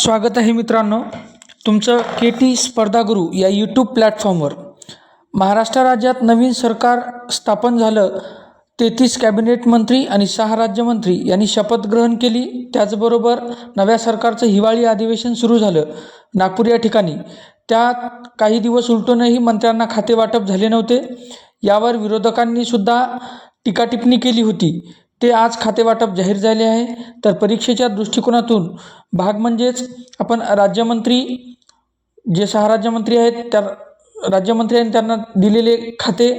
स्वागत आहे मित्रांनो. तुमचं के टी स्पर्धागुरू या यूट्यूब प्लॅटफॉर्मवर महाराष्ट्र राज्यात नवीन सरकार स्थापन झालं तेहतीस कॅबिनेट मंत्री आणि सहा राज्यमंत्री यांनी शपथ ग्रहण केली. त्याचबरोबर नव्या सरकारचं हिवाळी अधिवेशन सुरू झालं नागपूर या ठिकाणी. त्यात काही दिवस उलटूनही मंत्र्यांना खाते वाटप झाले नव्हते. यावर विरोधकांनी सुद्धा टीका टिप्पणी केली होती. ते आज खातेवाटप जाहीर झाले आहे. तर परीक्षेच्या दृष्टिकोनातून भाग म्हणजेच आपण राज्यमंत्री जे सहा राज्यमंत्री आहेत त्या राज्यमंत्र्यांनी त्यांना दिलेले खाते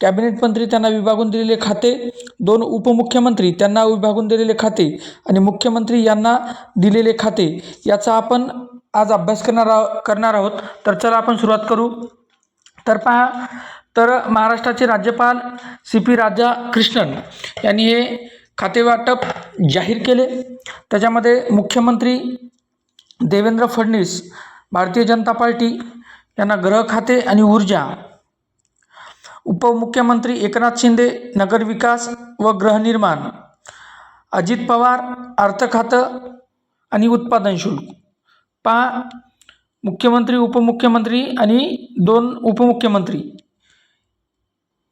कॅबिनेट मंत्री त्यांना विभागून दिलेले खाते दोन उपमुख्यमंत्री त्यांना विभागून दिलेले खाते आणि मुख्यमंत्री यांना दिलेले खाते याचा आपण आज अभ्यास करणार आहो करणार आहोत. तर चला आपण सुरुवात करू. तर पहा तर महाराष्ट्राचे राज्यपाल सी पी राधाकृष्णन यांनी हे खातेवाटप जाहीर केले. त्याच्यामध्ये मुख्यमंत्री देवेंद्र फडणवीस भारतीय जनता पार्टी यांना ग्रह खाते आणि ऊर्जा उपमुख्यमंत्री एकनाथ शिंदे नगरविकास व गृहनिर्माण अजित पवार अर्थ खातं आणि उत्पादन शुल्क. पा मुख्यमंत्री उपमुख्यमंत्री आणि दोन उपमुख्यमंत्री.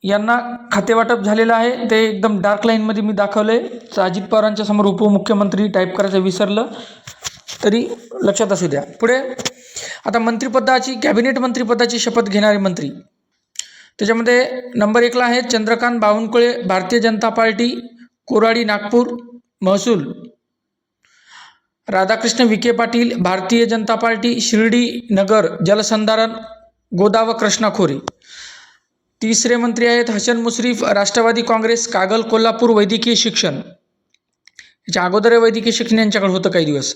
यांना खातेवाटप झालेलं आहे. ते एकदम डार्क लाईनमध्ये मी दाखवलं आहे अजित पवारांच्या समोर उपमुख्यमंत्री टाईप करायचं विसरलं. तरी लक्षात असू द्या. पुढे आता मंत्रिपदाची कॅबिनेट मंत्रिपदाची शपथ घेणारे मंत्री. त्याच्यामध्ये नंबर एकला आहे चंद्रकांत बावनकुळे भारतीय जनता पार्टी कोराडी नागपूर महसूल. राधाकृष्ण विखे पाटील भारतीय जनता पार्टी शिर्डी नगर जलसंधारण गोदाव कृष्णा खोरे तिसरे मंत्री आहेत हसन मुश्रीफ राष्ट्रवादी काँग्रेस कागल कोल्हापूर वैद्यकीय शिक्षण. याच्या अगोदर वैद्यकीय शिक्षण यांच्याकडे होतं काही दिवस.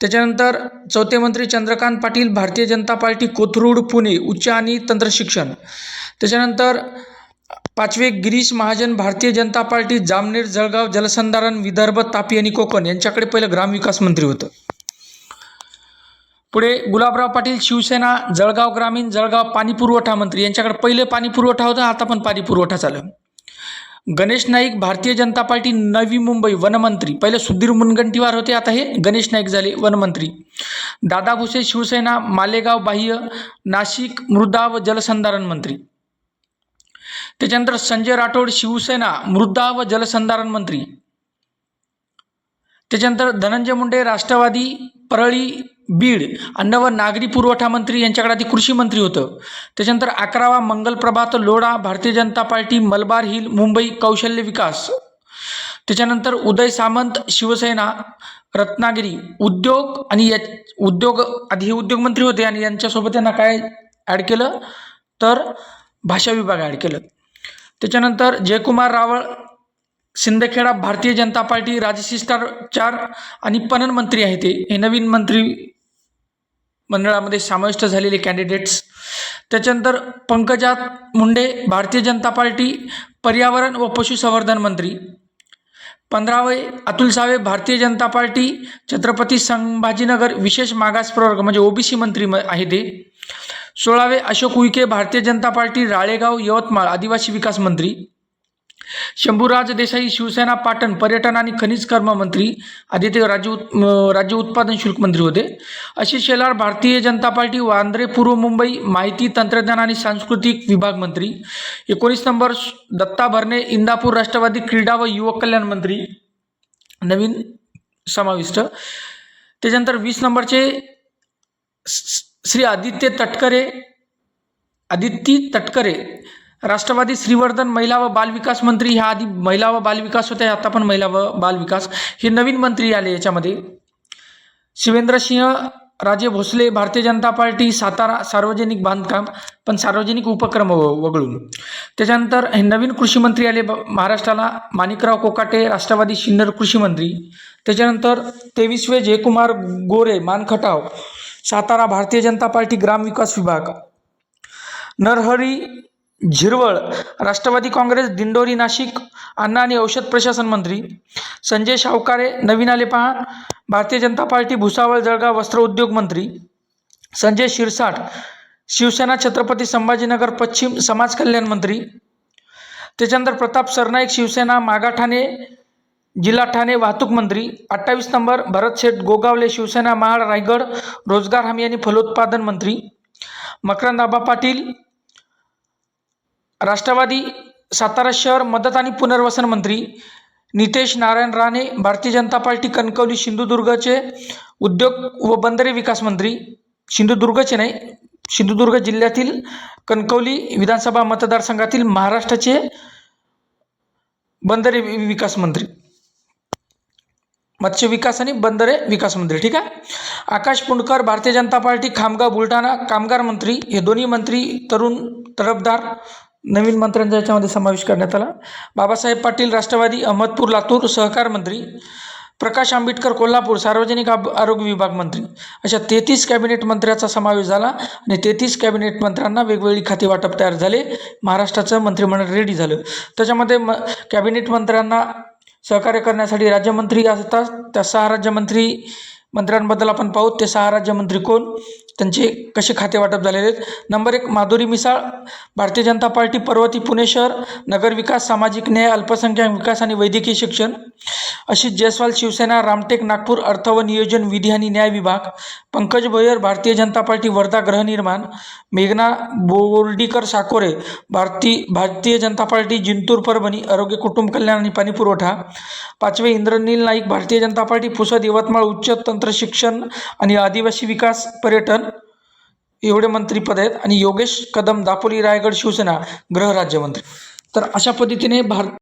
त्याच्यानंतर चौथे मंत्री चंद्रकांत पाटील भारतीय जनता पार्टी कोथरूड पुणे उच्च आणि तंत्र शिक्षण. त्याच्यानंतर पाचवे गिरीश महाजन भारतीय जनता पार्टी जामनेर जळगाव जलसंधारण विदर्भ तापी आणि कोकण यांच्याकडे पहिलं ग्रामविकास मंत्री होतं. पुढे गुलाबराव पाटील शिवसेना जळगाव ग्रामीण जळगाव पाणी पुरवठा मंत्री. यांच्याकडे पहिले पाणी पुरवठा होता आता पण पाणी पुरवठा चालू गणेश नाईक भारतीय जनता पार्टी नवी मुंबई वनमंत्री पहिले सुधीर मुनगंटीवार होते आता हे गणेश नाईक झाले वनमंत्री दादा भुसे शिवसेना मालेगाव बाह्य नाशिक मृदा व जलसंधारण मंत्री. त्याच्यानंतर संजय राठोड शिवसेना मृदा व जलसंधारण मंत्री. त्याच्यानंतर धनंजय मुंडे राष्ट्रवादी परळी बीड अन्न व नागरी पुरवठा मंत्री यांच्याकडे आधी कृषी मंत्री होतं. त्याच्यानंतर अकरावा मंगलप्रभात लोढा भारतीय जनता पार्टी मलबार हिल मुंबई कौशल्य विकास. त्याच्यानंतर उदय सामंत शिवसेना रत्नागिरी उद्योग आणि या उद्योग आधी हे उद्योगमंत्री होते आणि यांच्यासोबत त्यांना काय ॲड केलं? तर भाषा विभाग ॲड केलं. त्याच्यानंतर जयकुमार रावळ शिंदखेडा भारतीय जनता पार्टी राजशिष्टाचार आणि पणन मंत्री आहे ते हे नवीन मंत्री मंडळामध्ये समाविष्ट झालेले कॅन्डिडेट्स त्याच्यानंतर पंकजात मुंडे भारतीय जनता पार्टी पर्यावरण व पशुसंवर्धन मंत्री. पंधरावे अतुल सावे भारतीय जनता पार्टी छत्रपती संभाजीनगर विशेष मागास प्रवर्ग म्हणजे ओबीसी मंत्री म आहे ते. सोळावे अशोक उईके भारतीय जनता पार्टी राळेगाव यवतमाळ आदिवासी विकास मंत्री. शंभूराज देसाई शिवसेना पाटण पर्यटन आणि खनिज कर्म मंत्री आधी ते राज्य उत् राज्य उत्पादन शुल्क मंत्री होते. असे शेलार भारतीय जनता पार्टी वांद्रे पूर्व मुंबई माहिती तंत्रज्ञान आणि सांस्कृतिक विभाग मंत्री. एकोणीस नंबर दत्ता भरणे इंदापूर राष्ट्रवादी क्रीडा व युवक कल्याण मंत्री. नवीन समाविष्ट. त्याच्यानंतर वीस नंबरचे श्री आदित्य तटकरे आदित्य तटकरे राष्ट्रवादी श्रीवर्धन महिला व बालविकास मंत्री ह्या आधी महिला व बालविकास होत्या आता पण महिला व बालविकास हे नवीन मंत्री आले याच्यामध्ये. शिवेंद्रसिंह राजे भोसले भारतीय जनता पार्टी सातारा सार्वजनिक बांधकाम पण सार्वजनिक उपक्रम व- वगळून. त्याच्यानंतर हे नवीन कृषी मंत्री आले ब- महाराष्ट्राला माणिकराव कोकाटे राष्ट्रवादी शिन्नर कृषी मंत्री. त्याच्यानंतर तेवीसवे जयकुमार गोरे मानखटाव सातारा भारतीय जनता पार्टी ग्रामविकास विभाग. नरहरी झिरवळ राष्ट्रवादी काँग्रेस दिंडोरी नाशिक अन्न आणि औषध प्रशासन मंत्री संजय शावकारे नवीन आले पहा भारतीय जनता पार्टी भुसावळ जळगाव वस्त्र उद्योग मंत्री संजय शिरसाट शिवसेना छत्रपती संभाजीनगर पश्चिम समाज कल्याण मंत्री त्याच्यानंतर प्रताप सरनाईक शिवसेना मागा ठाणे जिल्हा ठाणे वाहतूक मंत्री अठ्ठावीस नंबर भरत शेठ गोगावले शिवसेना महाड रायगड रोजगार हमी आणि फलोत्पादन मंत्री मकरंद आबा पाटील राष्ट्रवादी सातारा शहर मदत आणि पुनर्वसन मंत्री नितेश नारायण राणे भारतीय जनता पार्टी कणकवली सिंधुदुर्गचे उद्योग व बंदरे विकास मंत्री सिंधुदुर्गचे नाही सिंधुदुर्ग जिल्ह्यातील कणकवली विधानसभा मतदारसंघातील महाराष्ट्राचे बंदरे विकास मंत्री. मत्स्य विकास आणि बंदरे विकास मंत्री ठीक आहे? आकाश पुंडकर भारतीय जनता पार्टी खामगाव बुलढाणा कामगार मंत्री हे दोन्ही मंत्री तरुण तडफदार नवीन मंत्र्यांचा याच्यामध्ये समावेश करण्यात आला. बाबासाहेब पाटील राष्ट्रवादी अहमदपूर लातूर सहकार मंत्री प्रकाश आंबेडकर कोल्हापूर सार्वजनिक आरोग्य विभाग मंत्री. अशा तेहतीस कॅबिनेट मंत्र्याचा समावेश झाला आणि तेहतीस कॅबिनेट मंत्र्यांना वेगवेगळी खाती वाटप तयार झाले. महाराष्ट्राचं मंत्रिमंडळ रेडी झालं. त्याच्यामध्ये म कॅबिनेट मंत्र्यांना सहकार्य करण्यासाठी राज्यमंत्री असतात. त्या सहा राज्यमंत्री मंत्र्यांबद्दल आपण पाहू. ते सहा राज्यमंत्री कोण? त्यांचे कसे खाते वाटप झालेले आहेत? नंबर एक माधुरी मिसाळ भारतीय जनता पार्टी पर्वती पुणे शहर नगरविकास सामाजिक न्याय अल्पसंख्याक विकास आणि वैद्यकीय शिक्षण. अशी जयस्वाल शिवसेना रामटेक नागपूर अर्थ व नियोजन विधी आणि न्याय विभाग पंकज भोयर भारतीय जनता पार्टी वर्धा गृहनिर्माण मेघना बोर्डीकर साकोरे भारती भारतीय जनता पार्टी जिंतूर परभणी आरोग्य कुटुंब कल्याण आणि पाणीपुरवठा पाचवे इंद्रनील नाईक भारतीय जनता पार्टी पुसद यवतमाळ उच्च तंत्र शिक्षण आणि आदिवासी विकास पर्यटन एवढे मंत्रीपद आहेत. आणि योगेश कदम दापोली रायगड शिवसेना गृहराज्यमंत्री तर अशा पद्धतीने भारत